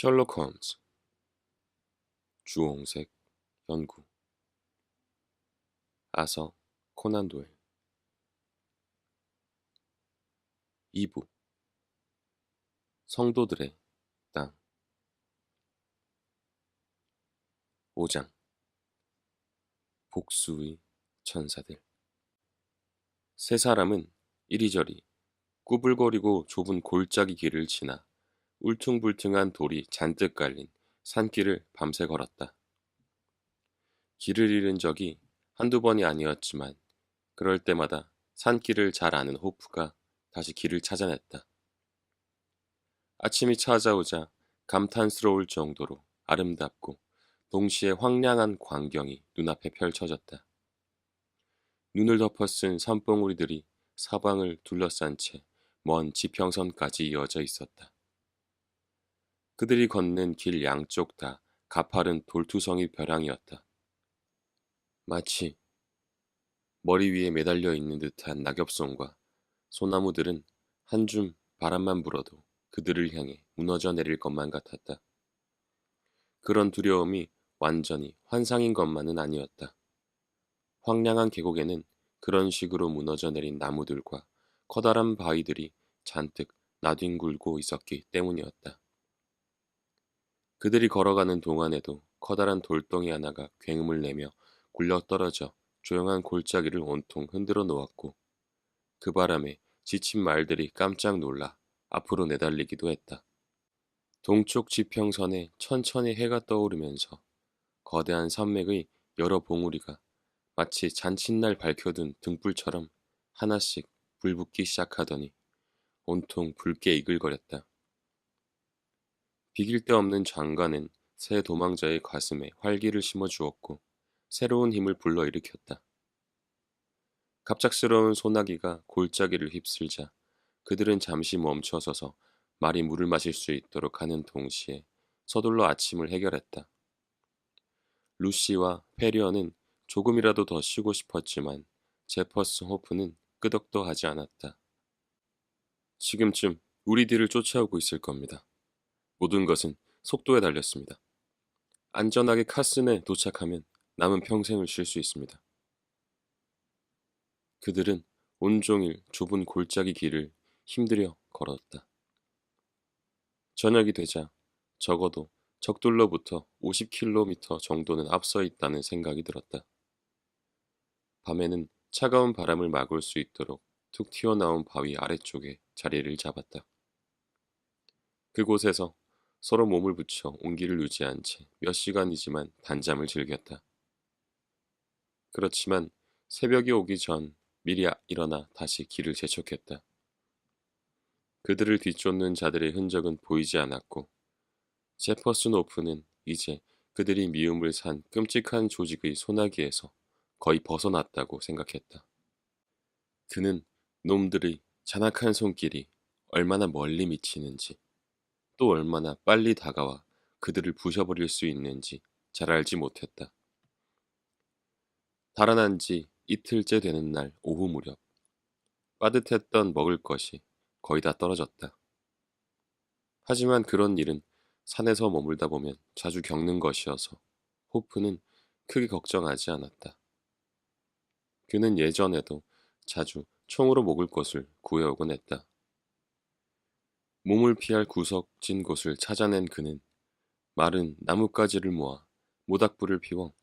셜록 홈즈 주홍색 연구. 아서 코난 도일. 2부. 성도들의 땅. 5장. 복수의 천사들. 세 사람은 이리저리 꾸불거리고 좁은 골짜기 길을 지나 울퉁불퉁한 돌이 잔뜩 깔린 산길을 밤새 걸었다. 길을 잃은 적이 한두 번이 아니었지만 그럴 때마다 산길을 잘 아는 호프가 다시 길을 찾아냈다. 아침이 찾아오자 감탄스러울 정도로 아름답고 동시에 황량한 광경이 눈앞에 펼쳐졌다. 눈을 덮어쓴 산봉우리들이 사방을 둘러싼 채 먼 지평선까지 이어져 있었다. 그들이 걷는 길 양쪽 다 가파른 돌투성이 벼랑이었다. 마치 머리 위에 매달려 있는 듯한 낙엽송과 소나무들은 한 줌 바람만 불어도 그들을 향해 무너져 내릴 것만 같았다. 그런 두려움이 완전히 환상인 것만은 아니었다. 황량한 계곡에는 그런 식으로 무너져 내린 나무들과 커다란 바위들이 잔뜩 나뒹굴고 있었기 때문이었다. 그들이 걸어가는 동안에도 커다란 돌덩이 하나가 굉음을 내며 굴러 떨어져 조용한 골짜기를 온통 흔들어 놓았고 그 바람에 지친 말들이 깜짝 놀라 앞으로 내달리기도 했다. 동쪽 지평선에 천천히 해가 떠오르면서 거대한 산맥의 여러 봉우리가 마치 잔칫날 밝혀둔 등불처럼 하나씩 불붙기 시작하더니 온통 붉게 이글거렸다. 비길 데 없는 장관은 새 도망자의 가슴에 활기를 심어 주었고 새로운 힘을 불러일으켰다. 갑작스러운 소나기가 골짜기를 휩쓸자 그들은 잠시 멈춰서서 말이 물을 마실 수 있도록 하는 동시에 서둘러 아침을 해결했다. 루시와 페리어는 조금이라도 더 쉬고 싶었지만 제퍼스 호프는 끄덕도 하지 않았다. 지금쯤 우리들을 쫓아오고 있을 겁니다. 모든 것은 속도에 달렸습니다. 안전하게 카슨에 도착하면 남은 평생을 쉴 수 있습니다. 그들은 온종일 좁은 골짜기 길을 힘들여 걸었다. 저녁이 되자 적어도 적들로부터 50km 정도는 앞서 있다는 생각이 들었다. 밤에는 차가운 바람을 막을 수 있도록 툭 튀어나온 바위 아래쪽에 자리를 잡았다. 그곳에서 서로 몸을 붙여 온기를 유지한 채 몇 시간이지만 단잠을 즐겼다. 그렇지만 새벽이 오기 전 미리 일어나 다시 길을 재촉했다. 그들을 뒤쫓는 자들의 흔적은 보이지 않았고 제퍼슨 오프는 이제 그들이 미움을 산 끔찍한 조직의 소나기에서 거의 벗어났다고 생각했다. 그는 놈들의 잔악한 손길이 얼마나 멀리 미치는지 또 얼마나 빨리 다가와 그들을 부셔버릴 수 있는지 잘 알지 못했다. 달아난 지 이틀째 되는 날 오후 무렵 빠듯했던 먹을 것이 거의 다 떨어졌다. 하지만 그런 일은 산에서 머물다 보면 자주 겪는 것이어서 호프는 크게 걱정하지 않았다. 그는 예전에도 자주 총으로 먹을 것을 구해오곤 했다. 몸을 피할 구석진 곳을 찾아낸 그는 마른 나뭇가지를 모아 모닥불을 피워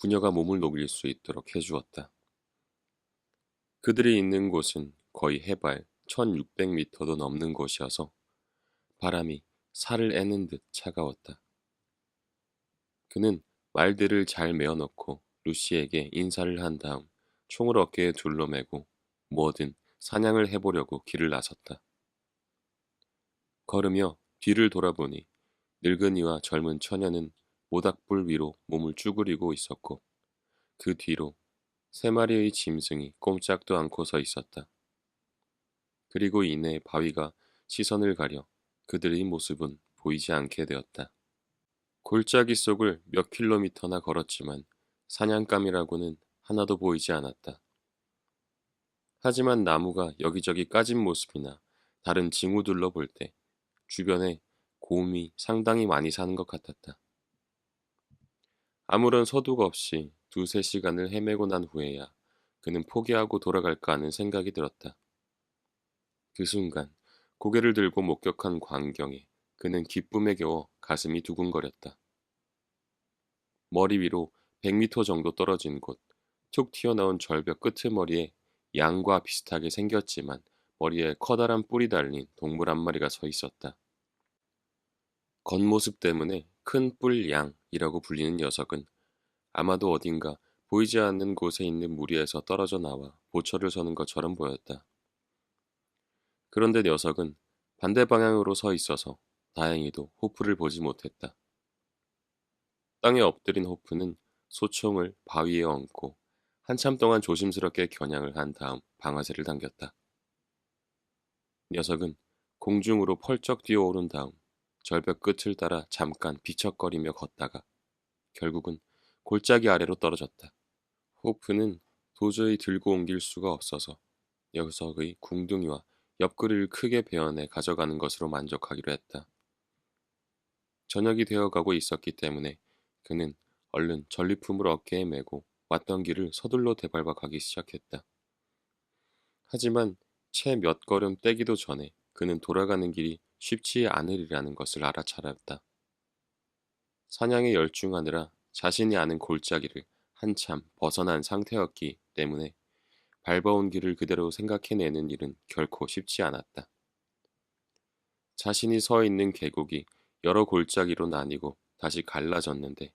부녀가 몸을 녹일 수 있도록 해주었다. 그들이 있는 곳은 거의 해발 1600m도 넘는 곳이어서 바람이 살을 애는 듯 차가웠다. 그는 말들을 잘 메어놓고 루시에게 인사를 한 다음 총을 어깨에 둘러매고 뭐든 사냥을 해보려고 길을 나섰다. 걸으며 뒤를 돌아보니 늙은이와 젊은 처녀는 모닥불 위로 몸을 쭈그리고 있었고 그 뒤로 세 마리의 짐승이 꼼짝도 않고 서 있었다. 그리고 이내 바위가 시선을 가려 그들의 모습은 보이지 않게 되었다. 골짜기 속을 몇 킬로미터나 걸었지만 사냥감이라고는 하나도 보이지 않았다. 하지만 나무가 여기저기 까진 모습이나 다른 징후들로 볼 때 주변에 곰이 상당히 많이 사는 것 같았다. 아무런 소득 없이 두세 시간을 헤매고 난 후에야 그는 포기하고 돌아갈까 하는 생각이 들었다. 그 순간 고개를 들고 목격한 광경에 그는 기쁨에 겨워 가슴이 두근거렸다. 머리 위로 100미터 정도 떨어진 곳, 툭 튀어나온 절벽 끄트머리에 양과 비슷하게 생겼지만 머리에 커다란 뿔이 달린 동물 한 마리가 서 있었다. 겉모습 때문에 큰 뿔 양이라고 불리는 녀석은 아마도 어딘가 보이지 않는 곳에 있는 무리에서 떨어져 나와 보초를 서는 것처럼 보였다. 그런데 녀석은 반대 방향으로 서 있어서 다행히도 호프를 보지 못했다. 땅에 엎드린 호프는 소총을 바위에 얹고 한참 동안 조심스럽게 겨냥을 한 다음 방아쇠를 당겼다. 녀석은 공중으로 펄쩍 뛰어오른 다음 절벽 끝을 따라 잠깐 비척거리며 걷다가 결국은 골짜기 아래로 떨어졌다. 호프는 도저히 들고 옮길 수가 없어서 녀석의 궁둥이와 옆구리를 크게 베어내 가져가는 것으로 만족하기로 했다. 저녁이 되어가고 있었기 때문에 그는 얼른 전리품을 어깨에 메고 왔던 길을 서둘러 가기 시작했다. 하지만 채 몇 걸음 떼기도 전에 그는 돌아가는 길이 쉽지 않으리라는 것을 알아차렸다. 사냥에 열중하느라 자신이 아는 골짜기를 한참 벗어난 상태였기 때문에 밟아온 길을 그대로 생각해내는 일은 결코 쉽지 않았다. 자신이 서 있는 계곡이 여러 골짜기로 나뉘고 다시 갈라졌는데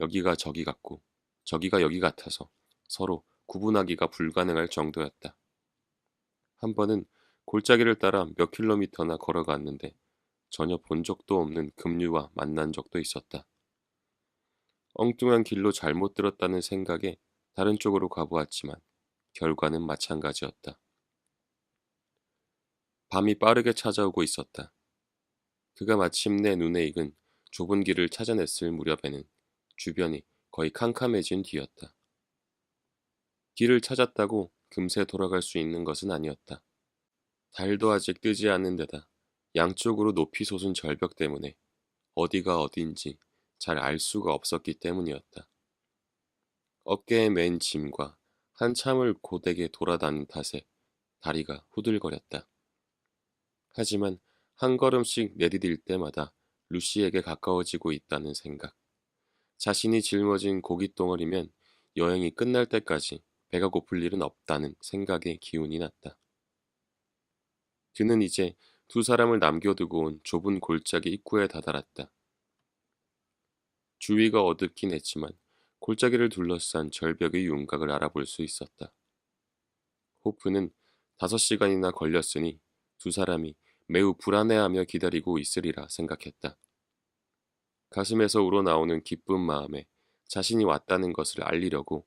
여기가 저기 같고 저기가 여기 같아서 서로 구분하기가 불가능할 정도였다. 한 번은 골짜기를 따라 몇 킬로미터나 걸어갔는데 전혀 본 적도 없는 급류와 만난 적도 있었다. 엉뚱한 길로 잘못 들었다는 생각에 다른 쪽으로 가보았지만 결과는 마찬가지였다. 밤이 빠르게 찾아오고 있었다. 그가 마침내 눈에 익은 좁은 길을 찾아냈을 무렵에는 주변이 거의 캄캄해진 뒤였다. 길을 찾았다고 금세 돌아갈 수 있는 것은 아니었다. 달도 아직 뜨지 않은 데다 양쪽으로 높이 솟은 절벽 때문에 어디가 어딘지 잘 알 수가 없었기 때문이었다. 어깨에 맨 짐과 한참을 고되게 돌아다닌 탓에 다리가 후들거렸다. 하지만 한 걸음씩 내디딜 때마다 루시에게 가까워지고 있다는 생각. 자신이 짊어진 고깃덩어리면 여행이 끝날 때까지 배가 고플 일은 없다는 생각에 기운이 났다. 그는 이제 두 사람을 남겨두고 온 좁은 골짜기 입구에 다다랐다. 주위가 어둡긴 했지만 골짜기를 둘러싼 절벽의 윤곽을 알아볼 수 있었다. 호프는 다섯 시간이나 걸렸으니 두 사람이 매우 불안해하며 기다리고 있으리라 생각했다. 가슴에서 우러나오는 기쁜 마음에 자신이 왔다는 것을 알리려고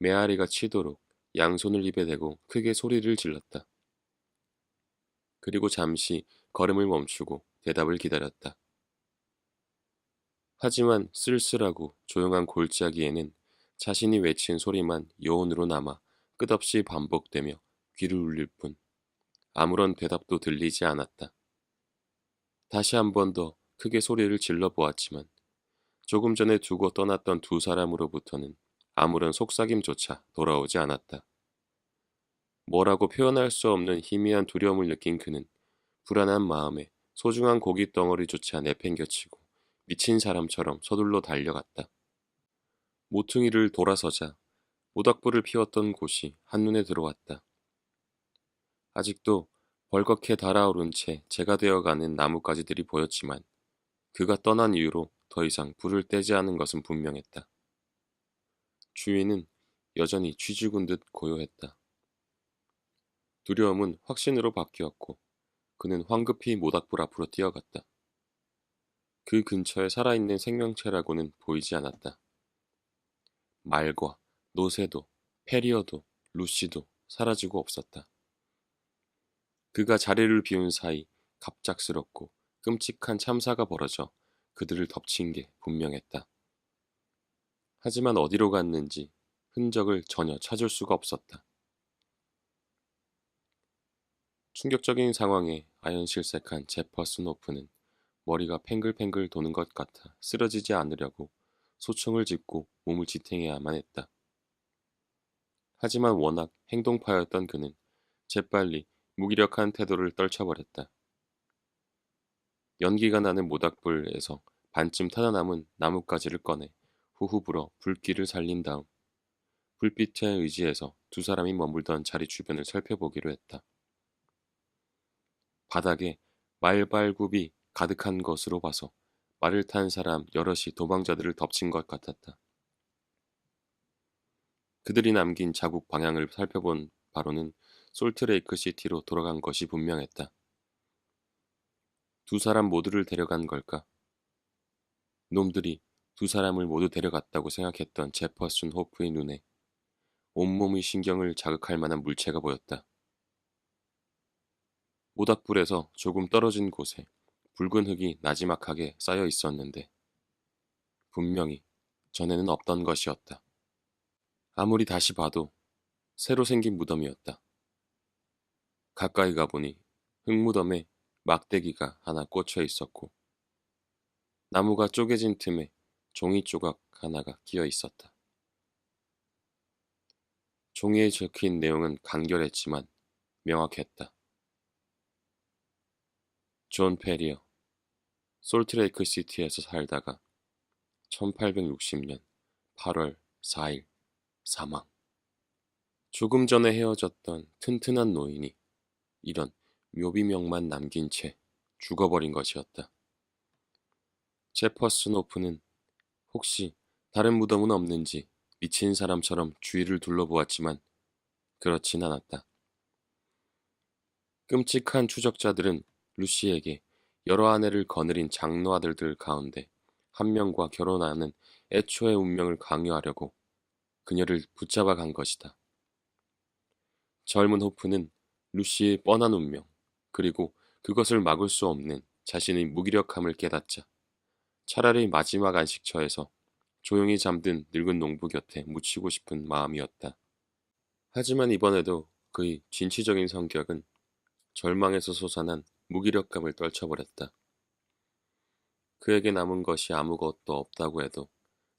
메아리가 치도록 양손을 입에 대고 크게 소리를 질렀다. 그리고 잠시 걸음을 멈추고 대답을 기다렸다. 하지만 쓸쓸하고 조용한 골짜기에는 자신이 외친 소리만 여운으로 남아 끝없이 반복되며 귀를 울릴 뿐 아무런 대답도 들리지 않았다. 다시 한 번 더 크게 소리를 질러 보았지만 조금 전에 두고 떠났던 두 사람으로부터는 아무런 속삭임조차 돌아오지 않았다. 뭐라고 표현할 수 없는 희미한 두려움을 느낀 그는 불안한 마음에 소중한 고기 덩어리조차 내팽겨치고 미친 사람처럼 서둘러 달려갔다. 모퉁이를 돌아서자 모닥불을 피웠던 곳이 한눈에 들어왔다. 아직도 벌겋게 달아오른 채 재가 되어가는 나뭇가지들이 보였지만 그가 떠난 이후로 더 이상 불을 떼지 않은 것은 분명했다. 주위는 여전히 쥐죽은 듯 고요했다. 두려움은 확신으로 바뀌었고 그는 황급히 모닥불 앞으로 뛰어갔다. 그 근처에 살아있는 생명체라고는 보이지 않았다. 말과 노새도 페리어도 루시도 사라지고 없었다. 그가 자리를 비운 사이 갑작스럽고 끔찍한 참사가 벌어져 그들을 덮친 게 분명했다. 하지만 어디로 갔는지 흔적을 전혀 찾을 수가 없었다. 충격적인 상황에 아연실색한 제퍼슨 호프는 머리가 팽글팽글 도는 것 같아 쓰러지지 않으려고 소총을 짚고 몸을 지탱해야만 했다. 하지만 워낙 행동파였던 그는 재빨리 무기력한 태도를 떨쳐버렸다. 연기가 나는 모닥불에서 반쯤 타다 남은 나뭇가지를 꺼내 후후 불어 불길을 살린 다음 불빛에 의지해서 두 사람이 머물던 자리 주변을 살펴보기로 했다. 바닥에 말발굽이 가득한 것으로 봐서 말을 탄 사람 여럿이 도망자들을 덮친 것 같았다. 그들이 남긴 자국 방향을 살펴본 바로는 솔트레이크 시티로 돌아간 것이 분명했다. 두 사람 모두를 데려간 걸까? 놈들이 두 사람을 모두 데려갔다고 생각했던 제퍼슨 호프의 눈에 온몸의 신경을 자극할 만한 물체가 보였다. 모닥불에서 조금 떨어진 곳에 붉은 흙이 나지막하게 쌓여 있었는데 분명히 전에는 없던 것이었다. 아무리 다시 봐도 새로 생긴 무덤이었다. 가까이 가보니 흙무덤에 막대기가 하나 꽂혀 있었고 나무가 쪼개진 틈에 종이 조각 하나가 끼어 있었다. 종이에 적힌 내용은 간결했지만 명확했다. 존 페리어, 솔트레이크 시티에서 살다가 1860년 8월 4일 사망. 조금 전에 헤어졌던 튼튼한 노인이 이런 묘비명만 남긴 채 죽어버린 것이었다. 제퍼스노프는 혹시 다른 무덤은 없는지 미친 사람처럼 주위를 둘러보았지만 그렇진 않았다. 끔찍한 추적자들은 루시에게 여러 아내를 거느린 장로 아들들 가운데 한 명과 결혼하는 애초의 운명을 강요하려고 그녀를 붙잡아 간 것이다. 젊은 호프는 루시의 뻔한 운명, 그리고 그것을 막을 수 없는 자신의 무기력함을 깨닫자 차라리 마지막 안식처에서 조용히 잠든 늙은 농부 곁에 묻히고 싶은 마음이었다. 하지만 이번에도 그의 진취적인 성격은 절망에서 솟아난 무기력감을 떨쳐버렸다. 그에게 남은 것이 아무것도 없다고 해도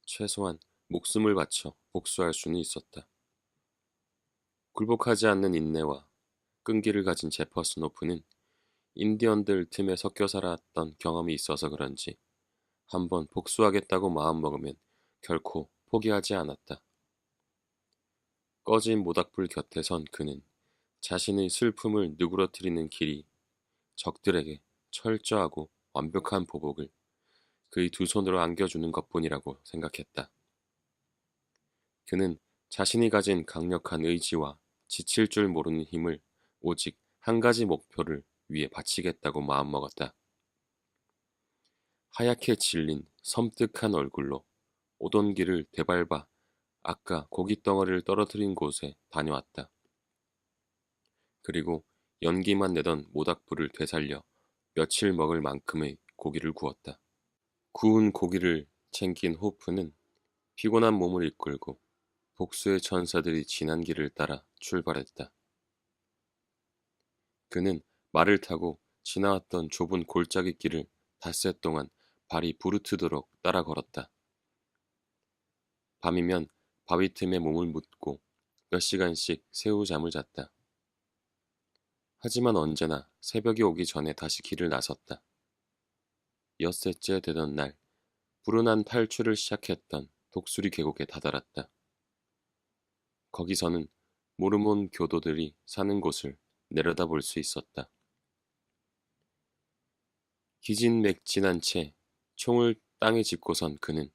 최소한 목숨을 바쳐 복수할 수는 있었다. 굴복하지 않는 인내와 끈기를 가진 제퍼스노프는 인디언들 틈에 섞여 살았던 경험이 있어서 그런지 한번 복수하겠다고 마음먹으면 결코 포기하지 않았다. 꺼진 모닥불 곁에 선 그는 자신의 슬픔을 누그러뜨리는 길이 적들에게 철저하고 완벽한 보복을 그의 두 손으로 안겨주는 것뿐이라고 생각했다. 그는 자신이 가진 강력한 의지와 지칠 줄 모르는 힘을 오직 한 가지 목표를 위해 바치겠다고 마음먹었다. 하얗게 질린 섬뜩한 얼굴로 오던 길을 되밟아 아까 고깃덩어리를 떨어뜨린 곳에 다녀왔다. 그리고 연기만 내던 모닥불을 되살려 며칠 먹을 만큼의 고기를 구웠다. 구운 고기를 챙긴 호프는 피곤한 몸을 이끌고 복수의 전사들이 지난 길을 따라 출발했다. 그는 말을 타고 지나왔던 좁은 골짜기 길을 닷새 동안 발이 부르트도록 따라 걸었다. 밤이면 바위 틈에 몸을 묻고 몇 시간씩 새우 잠을 잤다. 하지만 언제나 새벽이 오기 전에 다시 길을 나섰다. 엿새째 되던 날, 불운한 탈출을 시작했던 독수리 계곡에 다다랐다. 거기서는 모르몬 교도들이 사는 곳을 내려다볼 수 있었다. 기진맥진한 채 총을 땅에 짚고선 그는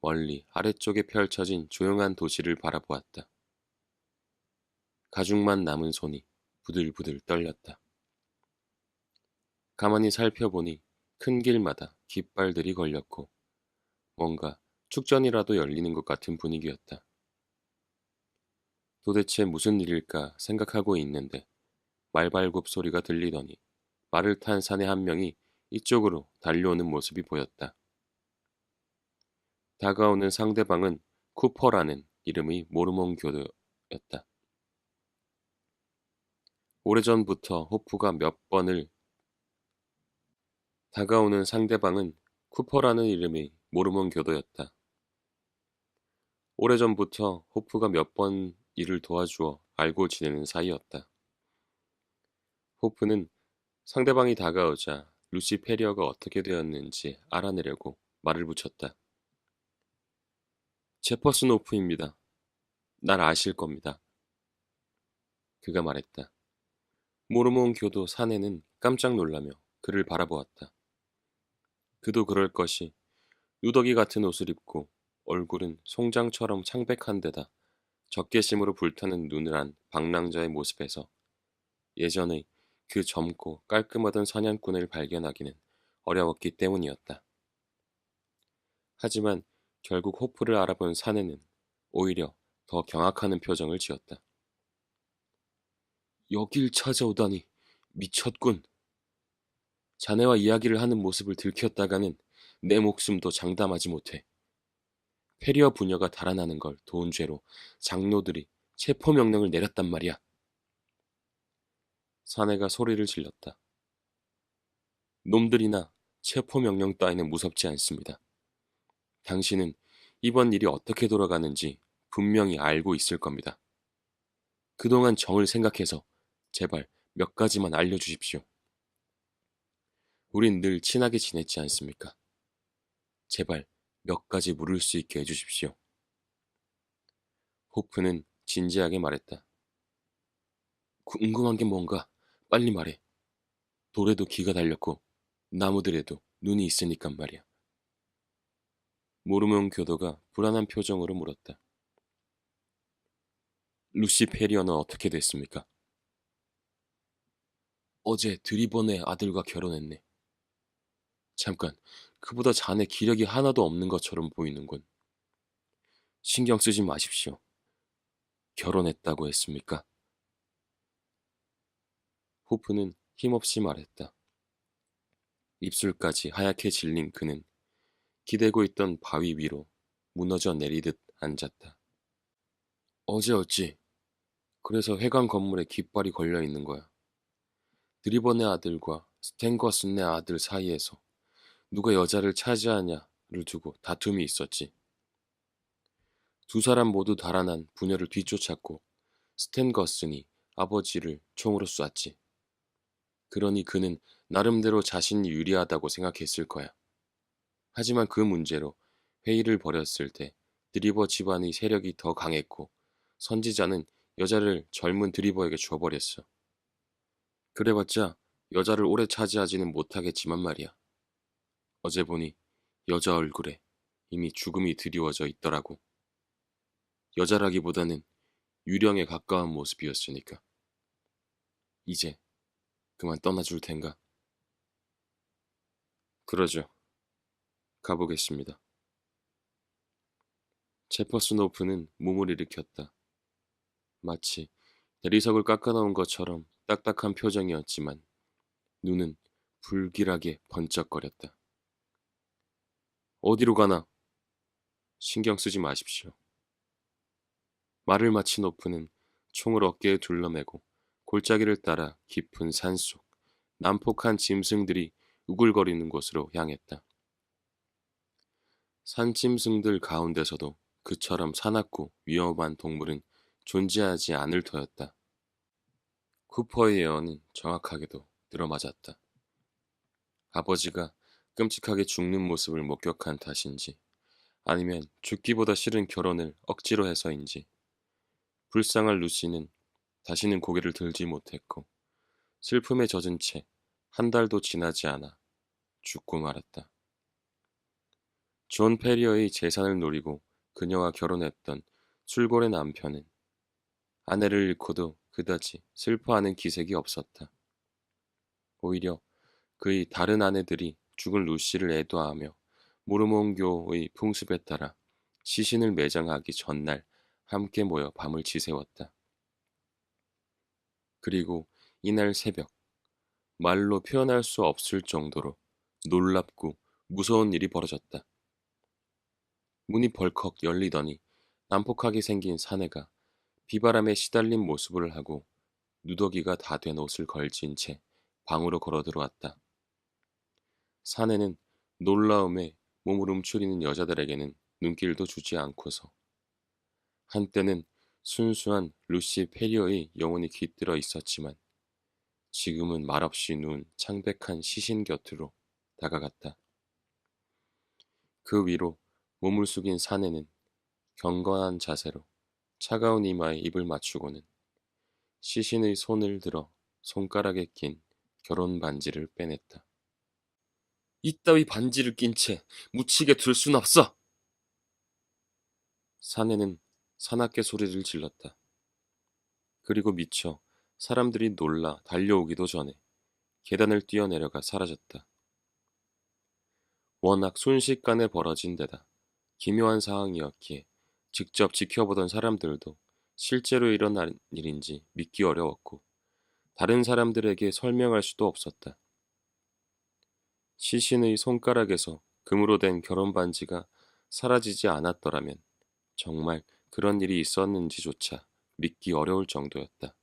멀리 아래쪽에 펼쳐진 조용한 도시를 바라보았다. 가죽만 남은 손이 부들부들 떨렸다. 가만히 살펴보니 큰 길마다 깃발들이 걸렸고 뭔가 축전이라도 열리는 것 같은 분위기였다. 도대체 무슨 일일까 생각하고 있는데 말발굽 소리가 들리더니 말을 탄 사내 한 명이 이쪽으로 달려오는 모습이 보였다. 다가오는 상대방은 쿠퍼라는 이름의 모르몬 교도였다. 오래전부터 호프가 몇 번을 다가오는 상대방은 쿠퍼라는 이름의 모르몬 교도였다. 오래전부터 호프가 몇번 일을 도와주어 알고 지내는 사이였다. 호프는 상대방이 다가오자 루시 페리어가 어떻게 되었는지 알아내려고 말을 붙였다. 제퍼슨 호프입니다. 날 아실 겁니다. 그가 말했다. 모르몬 교도 사내는 깜짝 놀라며 그를 바라보았다. 그도 그럴 것이 누더기 같은 옷을 입고 얼굴은 송장처럼 창백한 데다 적개심으로 불타는 눈을 한 방랑자의 모습에서 예전의 그 젊고 깔끔하던 사냥꾼을 발견하기는 어려웠기 때문이었다. 하지만 결국 호프를 알아본 사내는 오히려 더 경악하는 표정을 지었다. 여길 찾아오다니 미쳤군. 자네와 이야기를 하는 모습을 들켰다가는 내 목숨도 장담하지 못해. 페리어 부녀가 달아나는 걸 도운 죄로 장로들이 체포 명령을 내렸단 말이야. 사내가 소리를 질렀다. 놈들이나 체포 명령 따위는 무섭지 않습니다. 당신은 이번 일이 어떻게 돌아가는지 분명히 알고 있을 겁니다. 그동안 정을 생각해서 제발 몇 가지만 알려주십시오. 우린 늘 친하게 지냈지 않습니까? 제발 몇 가지 물을 수 있게 해주십시오. 호프는 진지하게 말했다. 궁금한 게 뭔가 빨리 말해. 돌에도 귀가 달렸고 나무들에도 눈이 있으니까 말이야. 모르몬 교도가 불안한 표정으로 물었다. 루시 페리어는 어떻게 됐습니까? 어제 드리번의 아들과 결혼했네. 잠깐, 그보다 자네 기력이 하나도 없는 것처럼 보이는군. 신경 쓰지 마십시오. 결혼했다고 했습니까? 호프는 힘없이 말했다. 입술까지 하얗게 질린 그는 기대고 있던 바위 위로 무너져 내리듯 앉았다. 어제였지. 그래서 회관 건물에 깃발이 걸려 있는 거야. 드리번의 아들과 스탠거슨의 아들 사이에서 누가 여자를 차지하냐를 두고 다툼이 있었지. 두 사람 모두 달아난 부녀를 뒤쫓았고 스탠거슨이 아버지를 총으로 쐈지. 그러니 그는 나름대로 자신이 유리하다고 생각했을 거야. 하지만 그 문제로 회의를 벌였을 때 드리버 집안의 세력이 더 강했고 선지자는 여자를 젊은 드리버에게 줘버렸어. 그래봤자 여자를 오래 차지하지는 못하겠지만 말이야. 어제 보니 여자 얼굴에 이미 죽음이 드리워져 있더라고. 여자라기보다는 유령에 가까운 모습이었으니까. 이제 그만 떠나줄 텐가? 그러죠. 가보겠습니다. 제퍼스노프는 몸을 일으켰다. 마치 대리석을 깎아놓은 것처럼 딱딱한 표정이었지만 눈은 불길하게 번쩍거렸다. 어디로 가나? 신경 쓰지 마십시오. 말을 마친 오프는 총을 어깨에 둘러매고 골짜기를 따라 깊은 산속, 난폭한 짐승들이 우글거리는 곳으로 향했다. 산짐승들 가운데서도 그처럼 사납고 위험한 동물은 존재하지 않을 터였다. 쿠퍼의 예언은 정확하게도 들어맞았다. 아버지가 끔찍하게 죽는 모습을 목격한 탓인지 아니면 죽기보다 싫은 결혼을 억지로 해서인지 불쌍할 루시는 다시는 고개를 들지 못했고 슬픔에 젖은 채 한 달도 지나지 않아 죽고 말았다. 존 페리어의 재산을 노리고 그녀와 결혼했던 술골의 남편은 아내를 잃고도 그다지 슬퍼하는 기색이 없었다. 오히려 그의 다른 아내들이 죽은 루시를 애도하며 모르몬교의 풍습에 따라 시신을 매장하기 전날 함께 모여 밤을 지새웠다. 그리고 이날 새벽 말로 표현할 수 없을 정도로 놀랍고 무서운 일이 벌어졌다. 문이 벌컥 열리더니 난폭하게 생긴 사내가 비바람에 시달린 모습을 하고 누더기가 다 된 옷을 걸친 채 방으로 걸어 들어왔다. 사내는 놀라움에 몸을 움츠리는 여자들에게는 눈길도 주지 않고서 한때는 순수한 루시 페리어의 영혼이 깃들어 있었지만 지금은 말없이 누운 창백한 시신 곁으로 다가갔다. 그 위로 몸을 숙인 사내는 경건한 자세로 차가운 이마에 입을 맞추고는 시신의 손을 들어 손가락에 낀 결혼 반지를 빼냈다. 이따위 반지를 낀 채 묻히게 둘 순 없어! 사내는 사납게 소리를 질렀다. 그리고 미쳐 사람들이 놀라 달려오기도 전에 계단을 뛰어내려가 사라졌다. 워낙 순식간에 벌어진 데다 기묘한 상황이었기에 직접 지켜보던 사람들도 실제로 일어난 일인지 믿기 어려웠고 다른 사람들에게 설명할 수도 없었다. 시신의 손가락에서 금으로 된 결혼 반지가 사라지지 않았더라면 정말 그런 일이 있었는지조차 믿기 어려울 정도였다.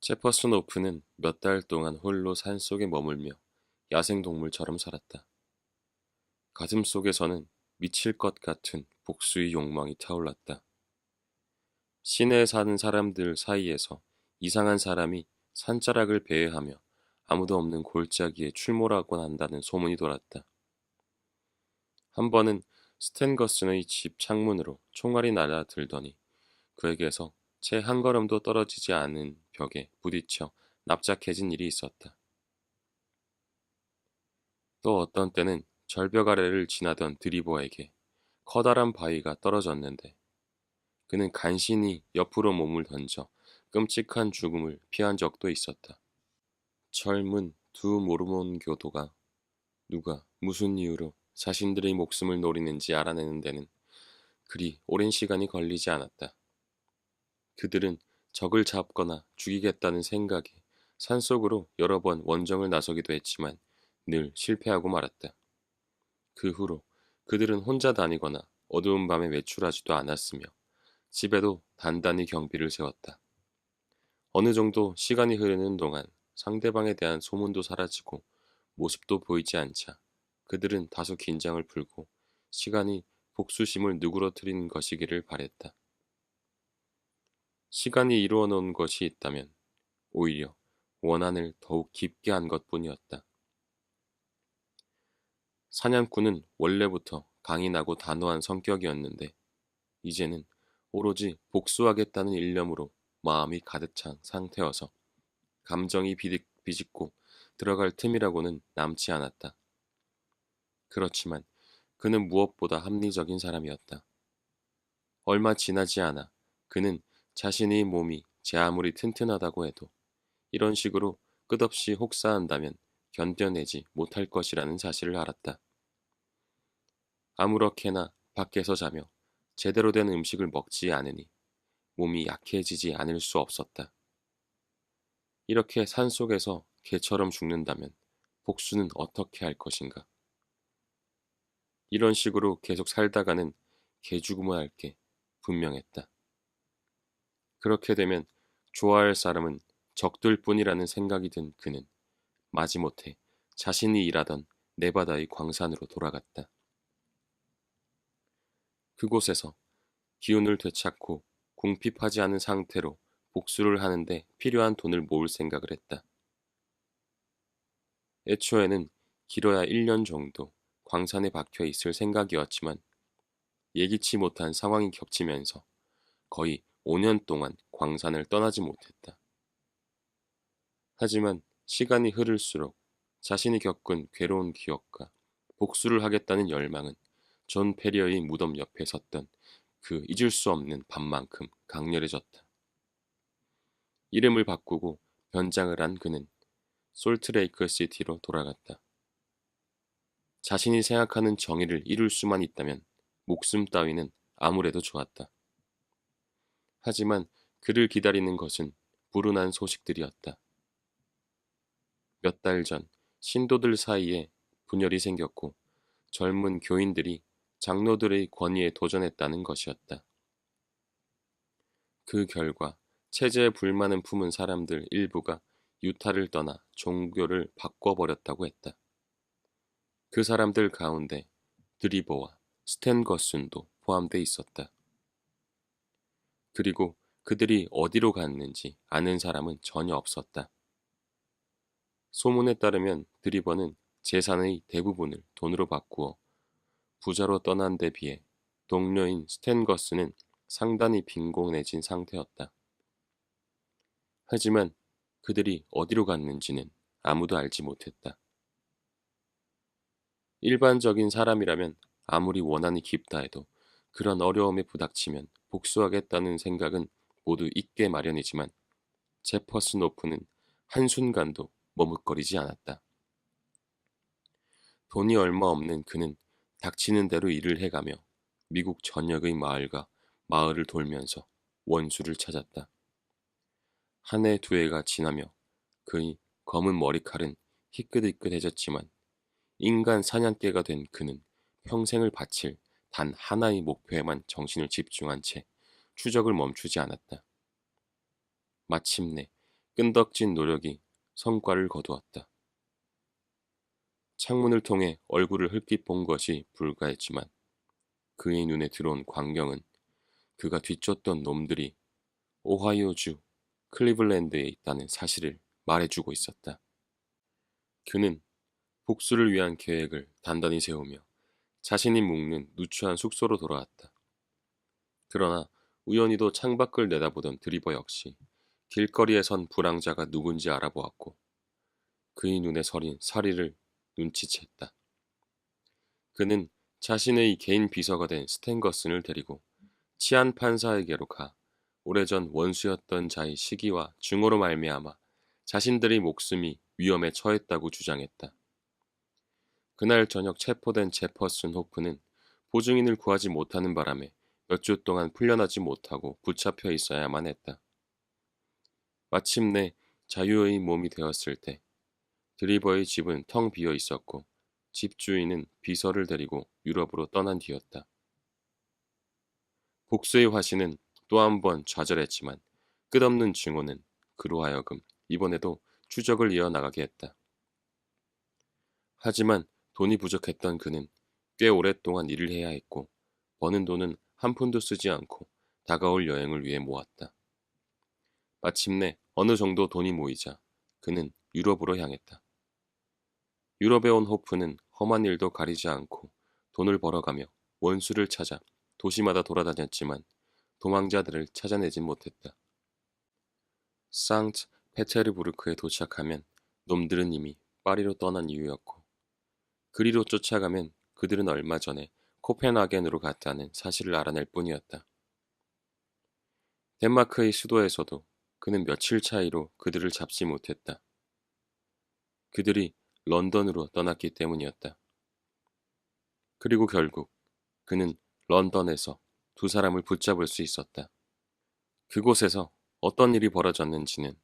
제퍼슨 오프는 몇 달 동안 홀로 산 속에 머물며 야생동물처럼 살았다. 가슴 속에서는 미칠 것 같은 복수의 욕망이 타올랐다. 시내에 사는 사람들 사이에서 이상한 사람이 산자락을 배회하며 아무도 없는 골짜기에 출몰하곤 한다는 소문이 돌았다. 한 번은 스탠거슨의 집 창문으로 총알이 날아들더니 그에게서 채 한 걸음도 떨어지지 않은 벽에 부딪혀 납작해진 일이 있었다. 또 어떤 때는 절벽 아래를 지나던 드리버에게 커다란 바위가 떨어졌는데 그는 간신히 옆으로 몸을 던져 끔찍한 죽음을 피한 적도 있었다. 젊은 두 모르몬 교도가 누가 무슨 이유로 자신들의 목숨을 노리는지 알아내는 데는 그리 오랜 시간이 걸리지 않았다. 그들은 적을 잡거나 죽이겠다는 생각에 산속으로 여러 번 원정을 나서기도 했지만 늘 실패하고 말았다. 그 후로 그들은 혼자 다니거나 어두운 밤에 외출하지도 않았으며 집에도 단단히 경비를 세웠다. 어느 정도 시간이 흐르는 동안 상대방에 대한 소문도 사라지고 모습도 보이지 않자 그들은 다소 긴장을 풀고 시간이 복수심을 누그러뜨린 것이기를 바랬다. 시간이 이루어 놓은 것이 있다면 오히려 원한을 더욱 깊게 한 것뿐이었다. 사냥꾼은 원래부터 강인하고 단호한 성격이었는데 이제는 오로지 복수하겠다는 일념으로 마음이 가득 찬 상태여서 감정이 비집고 들어갈 틈이라고는 남지 않았다. 그렇지만 그는 무엇보다 합리적인 사람이었다. 얼마 지나지 않아 그는 자신의 몸이 제 아무리 튼튼하다고 해도 이런 식으로 끝없이 혹사한다면 견뎌내지 못할 것이라는 사실을 알았다. 아무렇게나 밖에서 자며 제대로 된 음식을 먹지 않으니 몸이 약해지지 않을 수 없었다. 이렇게 산 속에서 개처럼 죽는다면 복수는 어떻게 할 것인가? 이런 식으로 계속 살다가는 개죽음을 할게 분명했다. 그렇게 되면 좋아할 사람은 적들 뿐이라는 생각이 든 그는 마지못해 자신이 일하던 네바다의 광산으로 돌아갔다. 그곳에서 기운을 되찾고 궁핍하지 않은 상태로 복수를 하는데 필요한 돈을 모을 생각을 했다. 애초에는 길어야 1년 정도 광산에 박혀 있을 생각이었지만 예기치 못한 상황이 겹치면서 거의 5년 동안 광산을 떠나지 못했다. 하지만 시간이 흐를수록 자신이 겪은 괴로운 기억과 복수를 하겠다는 열망은 존 페리어의 무덤 옆에 섰던 그 잊을 수 없는 밤만큼 강렬해졌다. 이름을 바꾸고 변장을 한 그는 솔트레이크 시티로 돌아갔다. 자신이 생각하는 정의를 이룰 수만 있다면 목숨 따위는 아무래도 좋았다. 하지만 그를 기다리는 것은 불운한 소식들이었다. 몇 달 전 신도들 사이에 분열이 생겼고 젊은 교인들이 장로들의 권위에 도전했다는 것이었다. 그 결과 체제에 불만을 품은 사람들 일부가 유타를 떠나 종교를 바꿔버렸다고 했다. 그 사람들 가운데 드리버와 스탠 거슨도 포함돼 있었다. 그리고 그들이 어디로 갔는지 아는 사람은 전혀 없었다. 소문에 따르면 드리버는 재산의 대부분을 돈으로 바꾸어 부자로 떠난 데 비해 동료인 스탠 거스는 상당히 빈곤해진 상태였다. 하지만 그들이 어디로 갔는지는 아무도 알지 못했다. 일반적인 사람이라면 아무리 원한이 깊다 해도 그런 어려움에 부닥치면 복수하겠다는 생각은 모두 있게 마련이지만 제퍼스 노프는 한순간도 머뭇거리지 않았다. 돈이 얼마 없는 그는 닥치는 대로 일을 해가며 미국 전역의 마을과 마을을 돌면서 원수를 찾았다. 한 해 두 해가 지나며 그의 검은 머리칼은 희끗희끗해졌지만 인간 사냥개가 된 그는 평생을 바칠 단 하나의 목표에만 정신을 집중한 채 추적을 멈추지 않았다. 마침내 끈덕진 노력이 성과를 거두었다. 창문을 통해 얼굴을 흘낏 본 것이 불가했지만 그의 눈에 들어온 광경은 그가 뒤쫓던 놈들이 오하이오주 클리블랜드에 있다는 사실을 말해주고 있었다. 그는 복수를 위한 계획을 단단히 세우며 자신이 묵는 누추한 숙소로 돌아왔다. 그러나 우연히도 창밖을 내다보던 드리버 역시 길거리에 선 불황자가 누군지 알아보았고 그의 눈에 서린 사리를 눈치챘다. 그는 자신의 개인 비서가 된 스탠거슨을 데리고 치안 판사에게로 가 오래전 원수였던 자의 시기와 증오로 말미암아 자신들의 목숨이 위험에 처했다고 주장했다. 그날 저녁 체포된 제퍼슨 호프는 보증인을 구하지 못하는 바람에 몇 주 동안 풀려나지 못하고 붙잡혀 있어야만 했다. 마침내 자유의 몸이 되었을 때 드리버의 집은 텅 비어 있었고 집주인은 비서를 데리고 유럽으로 떠난 뒤였다. 복수의 화신은 또 한 번 좌절했지만 끝없는 증오는 그로 하여금 이번에도 추적을 이어나가게 했다. 하지만 돈이 부족했던 그는 꽤 오랫동안 일을 해야 했고 버는 돈은 한 푼도 쓰지 않고 다가올 여행을 위해 모았다. 마침내 어느 정도 돈이 모이자 그는 유럽으로 향했다. 유럽에 온 호프는 험한 일도 가리지 않고 돈을 벌어가며 원수를 찾아 도시마다 돌아다녔지만 도망자들을 찾아내진 못했다. 상트 페테르부르크에 도착하면 놈들은 이미 파리로 떠난 이유였고 그리로 쫓아가면 그들은 얼마 전에 코펜하겐으로 갔다는 사실을 알아낼 뿐이었다. 덴마크의 수도에서도 그는 며칠 차이로 그들을 잡지 못했다. 그들이 런던으로 떠났기 때문이었다. 그리고 결국 그는 런던에서 두 사람을 붙잡을 수 있었다. 그곳에서 어떤 일이 벌어졌는지는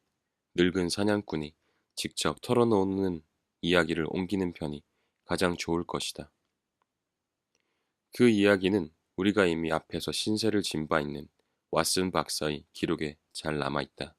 늙은 사냥꾼이 직접 털어놓는 이야기를 옮기는 편이 가장 좋을 것이다. 그 이야기는 우리가 이미 앞에서 신세를 진 바 있는 왓슨 박사의 기록에 잘 남아 있다.